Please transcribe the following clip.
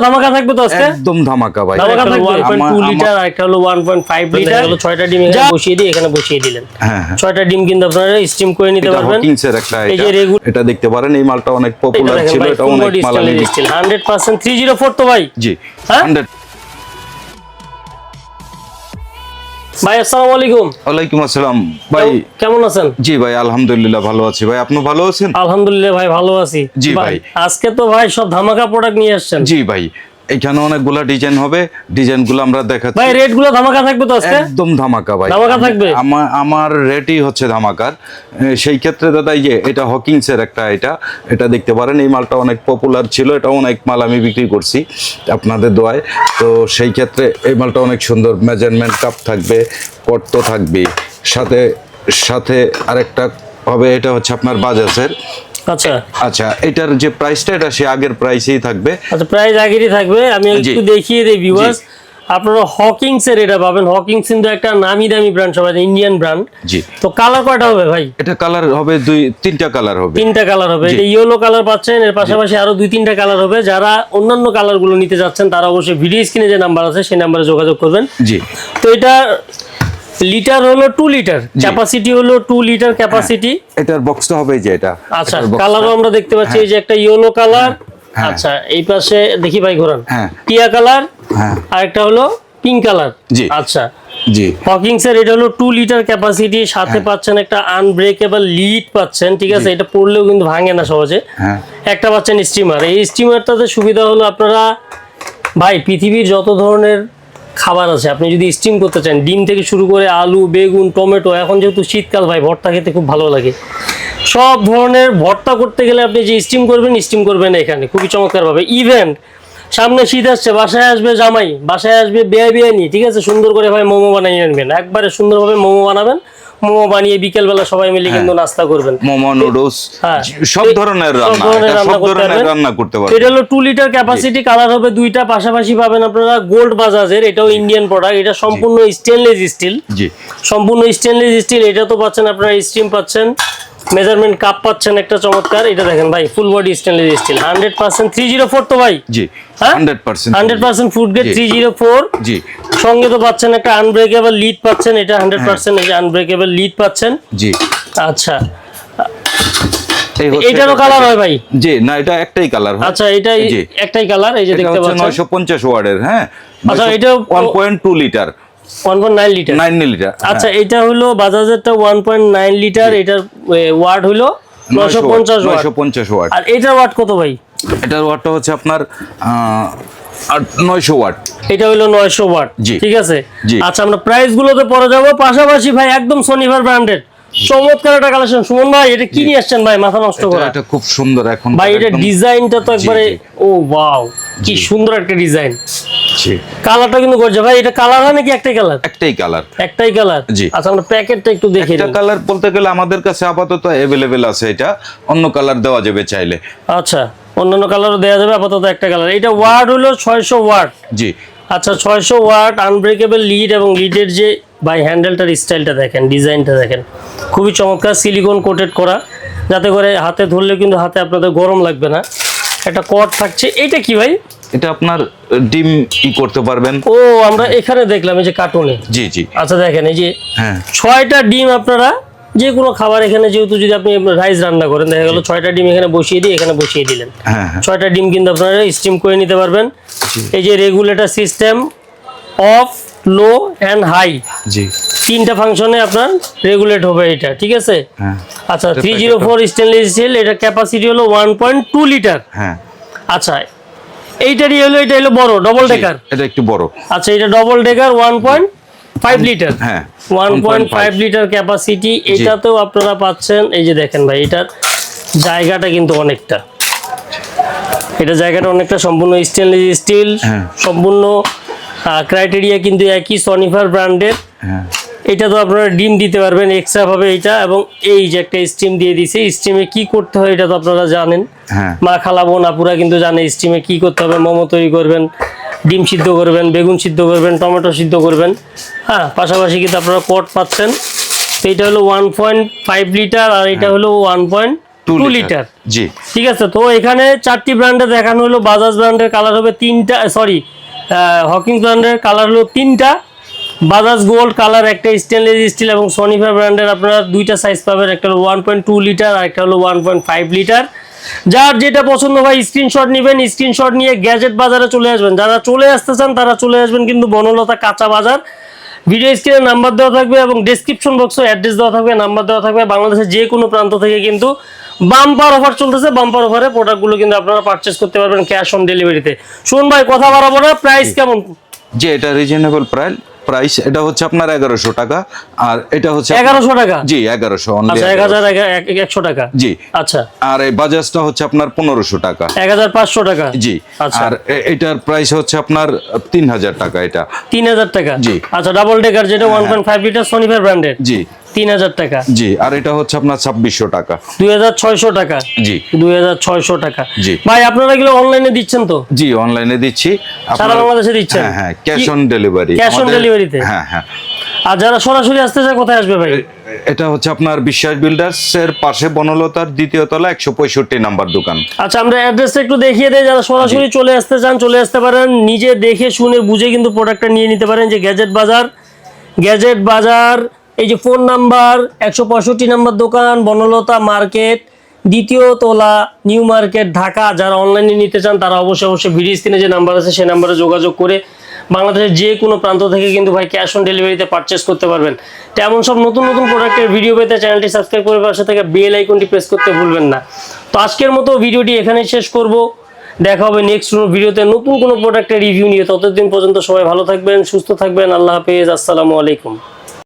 ধামাকা থাকবে তো আজকে? একদম ধামাকা ভাই। ধামাকা থাকবে? 1.2 লিটার আর একটা হলো 1.5 লিটার হলো 6টা ডিম এখানে বসিয়ে দিয়ে এখানে বসিয়ে দিলেন। হ্যাঁ হ্যাঁ। ছয়টা ডিম কিন্তু আপনারা স্টিম করে নিতে পারবেন। হকিংস এর একটা এই যে রেগুলার এটা দেখতে পারেন এই মালটা অনেক পপুলার ছিল এটা অনেক মালালি মাল আমি স্টেনলেস বিক্রি- স্টিল 100% 304 তো ভাই। জি হ্যাঁ? 100 ভাই আসসালামু আলাইকুম। ওয়ালাইকুম আসসালাম। ভাই কেমন আছেন? জি ভাই আলহামদুলিল্লাহ ভালো আছি। ভাই আপনি ভালো আছেন? আলহামদুলিল্লাহ ভাই ভালো আছি। জি ভাই। আজকে তো ভাই সব ধামাকা প্রোডাক্ট নিয়ে আসছেন। জি ভাই এখানে অনেকগুলা ডিজাইন হবে। ডিজাইনগুলো আমরা দেখাচ্ছি। ভাই রেটগুলো ধামাকা থাকবে তো আজকে? একদম ধামাকা ভাই। ধামাকা থাকবে? আমার আমার রেটই হচ্ছে ধামাকার। সেই ক্ষেত্রে দাদা এই যে এটা হকিংস এর একটা এটা এটা দেখতে পারেন এই মালটা অনেক পপুলার ছিল এটা অনেক মাল আমি বিক্রি করছি আপনাদের দোয়ায়। তো সেই ক্ষেত্রে এই মালটা অনেক সুন্দর মেজারমেন্ট কাপ থাকবে কর্ত থাকবে। সাথে সাথে আরেকটা হবে এটা হচ্ছে আপনার বাজাজের। আচ্ছা। আচ্ছা এটার যে প্রাইসটা এটা সে আগের প্রাইসেই থাকবে। আচ্ছা প্রাইস আগেরই থাকবে। আমি। একটু দেখিয়ে দিই ভিউয়ার্স আপনারা হকিংস এর এটা পাবেন। হকিংস কিন্তু একটা নামি দামি ব্র্যান্ড সবাই ইন্ডিয়ান ব্র্যান্ড জি। তো কালার কয়টা হবে ভাই? এটা কালার হবে দুই তিনটা কালার হবে। তিনটা কালার হবে। এটা ইয়েলো কালার পাচ্ছেন এর পাশাপাশি আরও দুই তিনটা কালার হবে। যারা অন্যান্য কালারগুলো নিতে যাচ্ছেন তারা অবশ্যই ভিডিও স্ক্রিনে যে নাম্বার আছে সেই নাম্বারে যোগাযোগ করবেন। জি। তো এটা লিটার হলো টু লিটার ক্যাপাসিটি হলো টু লিটার ক্যাপাসিটি এটার বক্সটা হবে যে এটা। আচ্ছা। কালারও আমরা দেখতে পাচ্ছি এই যে একটা ইয়েলো কালার হ্যাঁ। আচ্ছা এই পাশে দেখি ভাই ঘোরান। হ্যাঁ। টিয়া কালার হ্যাঁ। আর একটা হলো পিঙ্ক কালার জি। আচ্ছা। জি। হকিংস এর এটা হলো টু লিটার ক্যাপাসিটি সাথে হ্যাঁ। পাচ্ছেন একটা আনব্রেকেবল লিড পাচ্ছেন ঠিক আছে? এটা পড়লেও কিন্তু ভাঙে না সহজে। হ্যাঁ। একটা পাচ্ছেন স্টিমার এই স্টিমারটাতে সুবিধা হলো আপনারা ভাই পৃথিবীর যত ধরনের খাবার আছে। আপনি যদি স্টিম করতে চান, ডিম থেকে শুরু করে আলু, বেগুন, টমেটো, এখন যেহেতু শীতকাল ভাই, ভর্তা খেতে খুব ভালো লাগে। সব ধরনের ভর্তা করতে গেলে আপনি যে স্টিম করবেন স্টিম করবেন এখানে, খুবই চমৎকারভাবে। ইভেন্ট সামনে শীত আসছে, বাসায় আসবে জামাই, বাসায় আসবে বেয়া নি ঠিক আছে? সুন্দর করে ভাই মোমো বানিয়ে আনবেন, একবারে সুন্দরভাবে মোমো বানাবেন। মোমো বানিয়ে বিকেলবেলা সবাই মিলে কিন্তু নাস্তা করবেন। মোমো নুডলস হ্যাঁ। সব ধরনের রান্না সব ধরনের রান্না করতে পারবেন। এটা হলো টু লিটার ক্যাপাসিটি কালার হবে দুইটা পাশাপাশি পাবেন আপনারা গোল্ড বাজাজের এটাও ইন্ডিয়ান প্রোডাক্ট এটা সম্পূর্ণ স্টেনলেস স্টিল জি। সম্পূর্ণ স্টেনলেস স্টিল এটা তো পাচ্ছেন আপনারা স্টিম পাচ্ছেন মেজারমেন্ট কাপ পাচ্ছেন একটা চমৎকার। এটা দেখেন ভাই full body stainless steel hundred percent three zero four তো ভাই। জি হ্যাঁ? Hundred percent hundred percent food grade জি। থ্রি জিরো ফোর জি। সঙ্গে তো পাচ্ছেন একটা আনব্রেকেবল লিড পাচ্ছেন এটা হান্ড্রেড পার্সেন্ট আনব্রেকেবল লিড পাচ্ছেন। জি। আচ্ছা। এই হচ্ছে এটারও কালার হয় ভাই? জি না এটা একটাই কালার আচ্ছা এটাই জি। একটাই কালার এই যে দেখতে পাচ্ছেন। নয়শো পঞ্চাশ ওয়ার্ডের হ্যাঁ? আচ্ছা, এটা one point two litre one point nine litre nine litre আচ্ছা এটা হলো বাজাজেরটা ওয়ান পয়েন্ট নাইন লিটার এটার ওয়াট হলো নশো পঞ্চাশ ওয়াট। নয়শো পঞ্চাশ ওয়াট। আর এটার ওয়াট কত ভাই? এটার ওয়াটটা হচ্ছে আপনার আহ, আট নয়শো ওয়াট। এটা হলো নয়শো ওয়াট ঠিক আছে? আচ্ছা আমরা প্রাইস গুলোতে পরে যাব। পাশাপাশি ভাই একদম সনিভার ব্র্যান্ডেড চমৎকার একটা কালেকশন সুমন ভাই এটা কি নিয়ে আসছেন ভাই? মাথা নষ্ট করা। এটা খুব সুন্দর এখন ভাই এটা ডিজাইনটা তো একবারে ও ওয়াও কি সুন্দর একটা ডিজাইন। জি, কালারটা কিন্তু ভাই এটা কালার হয় নাকি একটাই কালার একটাই কালার একটাই কালার জি। আচ্ছা আমরা প্যাকেটটা একটু দেখে নিই। কালার বলতে গেলে আমাদের কাছে আপাতত অ্যাভেলেবেল আছে এটা। অন্য কালার দেওয়া যাবে চাইলে। আচ্ছা অন্যান্য কালারও দেওয়া যাবে আপাতত একটা কালার এটা ওয়ার্ড হলো ছয়শো ওয়াট। জি। আচ্ছা ছয়শো ওয়াট আনব্রেকেবল লিড এবং লিডের যে বাই হ্যান্ডেলটার স্টাইলটা দেখেন ডিজাইনটা দেখেন। খুবই চমৎকার সিলিকন কোটেড করা। যাতে করে হাতে ধরলে কিন্তু হাতে আপনাদের গরম লাগবে না। একটা কট থাকছে। এটা কি ভাই? এটা আপনার ডিম ই করতে পারবেন। ও আমরা এখানে দেখলাম এই যে কার্টুনে জি জি। আচ্ছা দেখেন এই যে হ্যাঁ। ছয়টা ডিম আপনারা যে কোনো খাবার এখানে যেহেতু যদি আপনি রাইস রান্না করেন দেখা গেল ছয়টা ডিম এখানে বসিয়ে দিয়ে এখানে বসিয়ে দিলেন। হ্যাঁ হ্যাঁ। ছয়টা ডিম কিন্তু আপনারা স্টিম করে নিতে পারবেন। এই যে regulator system off low and high জি। তিনটা ফাংশনে আপনার রেগুলেট হবে এটা ঠিক আছে? হ্যাঁ। আচ্ছা three zero four stainless steel এটা ক্যাপাসিটি হলো ওয়ান পয়েন্ট টু লিটার আচ্ছা এইটারই হলো এটা হলো বড় ডবল ডেকার এটা একটু বড়। আচ্ছা এটা double decker one point five litre হ্যাঁ one point five litre capacity এটাতেও আপনারা পাচ্ছেন এই যে দেখেন ভাই এটার জায়গাটা কিন্তু অনেকটা। এটা জায়গাটা অনেকটা সম্পূর্ণ স্টেনলেস স্টিল হ্যাঁ। সম্পূর্ণ ক্রাইটেরিয়া কিন্তু একই সনিফার ব্র্যান্ডের হ্যাঁ। এটা তো আপনারা ডিম দিতে পারবেন এক্সট্রা ভাবে এটা এবং এই যে একটা স্টিম দিয়ে দিছে স্টিমে কি করতে হয় এটা তো আপনারা জানেন। হ্যাঁ। মা খালাবো আপুরা কিন্তু জানে স্টিমে কি করতে হবে মোমো তৈরি করবেন ডিম সিদ্ধ করবেন বেগুন সিদ্ধ করবেন টমেটো সিদ্ধ করবেন। হ্যাঁ পাশাপাশি কিন্তু আপনারা কট পাচ্ছেন। তো এটা হলো ওয়ান পয়েন্ট ফাইভ লিটার আর এটা হলো ওয়ান পয়েন্ট টু লিটার জি। ঠিক আছে তো এখানে চারটি ব্র্যান্ডে দেখানো হলো। বাজাজ ব্র্যান্ডের কালার হবে তিনটা সরি হকিং ব্র্যান্ডের কালার হলো তিনটা। বাজাজ গোল্ড কালার একটা স্টেনলেস স্টিল এবং সনিফার ব্র্যান্ডের আপনারা দুইটা সাইজ পাবেন। একটা হলো ওয়ান পয়েন্ট টু লিটার আর একটা হলো ওয়ান পয়েন্ট ফাইভ লিটার যার যেটা পছন্দ হয় স্ক্রিনশট নেবেন স্ক্রিনশট নিয়ে গ্যাজেট বাজারে চলে আসবেন। যারা চলে আসতে চান তারা চলে আসবেন কিন্তু বনলতা কাঁচা বাজার। ভিডিও স্ক্রিনে নাম্বার দেওয়া থাকবে এবং ডেসক্রিপশন বক্সে অ্যাড্রেস দেওয়া থাকবে নাম্বার দেওয়া থাকবে। বাংলাদেশের যে কোনো প্রান্ত থেকে কিন্তু বাম্পার অফার চলতেছে। বাম্পার অফারে প্রোডাক্টগুলো কিন্তু আপনারা পারচেস করতে পারবেন ক্যাশ অন ডেলিভারিতে শুনুন ভাই কথা বাড়াবো না প্রাইস কেমন? যে এটা রিজনেবল প্রাইস প্রাইস এটা হচ্ছে আপনার এগারোশো টাকা আর এটা হচ্ছে এগারোশো টাকা? জি এগারোশো আচ্ছা এক হাজার একশো টাকা? জি। আচ্ছা। আর এই বাজাজটা হচ্ছে আপনার পনেরোশো টাকা। এক হাজার পাঁচশো টাকা? জি। আচ্ছা। আর এটার প্রাইস হচ্ছে আপনার তিন হাজার টাকা এটা। তিন হাজার টাকা? জি। আচ্ছা ডাবল ডেকার যেটা one point five litre Sonifer ব্র্যান্ডের জি। তিন হাজার টাকা। জি আর এটা হচ্ছে আপনার ছাব্বিশশো টাকা। দুই হাজার ছয়শো টাকা। জি। দুই হাজার ছয়শো টাকা। জি। ভাই আপনারা এগুলো অনলাইনে দিচ্ছেন তো? জি অনলাইনে দিচ্ছি। সারা বাংলাদেশে দিচ্ছেন? হ্যাঁ হ্যাঁ ক্যাশ অন ডেলিভারি হ্যাঁ হ্যাঁ। আর যারা সরাসরি আসতে চায় কোথায় আসবে ভাই? এটা হচ্ছে আপনার বিশ্বাস বিল্ডার্স এর পাশে বনলতার দ্বিতীয় তলা একশো পঁয়ষট্টি নাম্বার দোকান। আচ্ছা আমরা অ্যাড্রেসটা একটু দেখিয়ে দেই যারা সরাসরি চলে আসতে চান চলে আসতে পারেন। নিজে দেখে শুনে বুঝে কিন্তু প্রোডাক্টটা নিয়ে নিতে পারেন যে গ্যাজেট বাজার গ্যাজেট বাজার এই যে ফোন নাম্বার, একশো পঁয়ষট্টি নাম্বার দোকান, বনলতা মার্কেট, দ্বিতীয় তোলা, নিউ মার্কেট, ঢাকা। যারা অনলাইনে নিতে চান, তারা অবশ্যই অবশ্যই ভিডিও স্ক্রিনে যে নাম্বার আছে সেই নাম্বারে যোগাযোগ করে বাংলাদেশের যে কোনো প্রান্ত থেকে কিন্তু ভাই ক্যাশ অন ডেলিভারিতে পারচেস করতে পারবেন। তো এমন সব নতুন নতুন প্রোডাক্টের ভিডিও পেতে চ্যানেলটি সাবস্ক্রাইব করে পাশে থেকে বেল আইকনটি প্রেস করতে ভুলবেন না। তো আজকের মতো ভিডিওটি এখানেই শেষ করব। দেখা হবে নেক্সট ভিডিওতে নতুন কোনো প্রোডাক্টের রিভিউ নিয়ে। ততদিন পর্যন্ত সবাই ভালো থাকবেন, সুস্থ থাকবেন। আল্লাহ হাফেজ। আসসালামু আলাইকুম।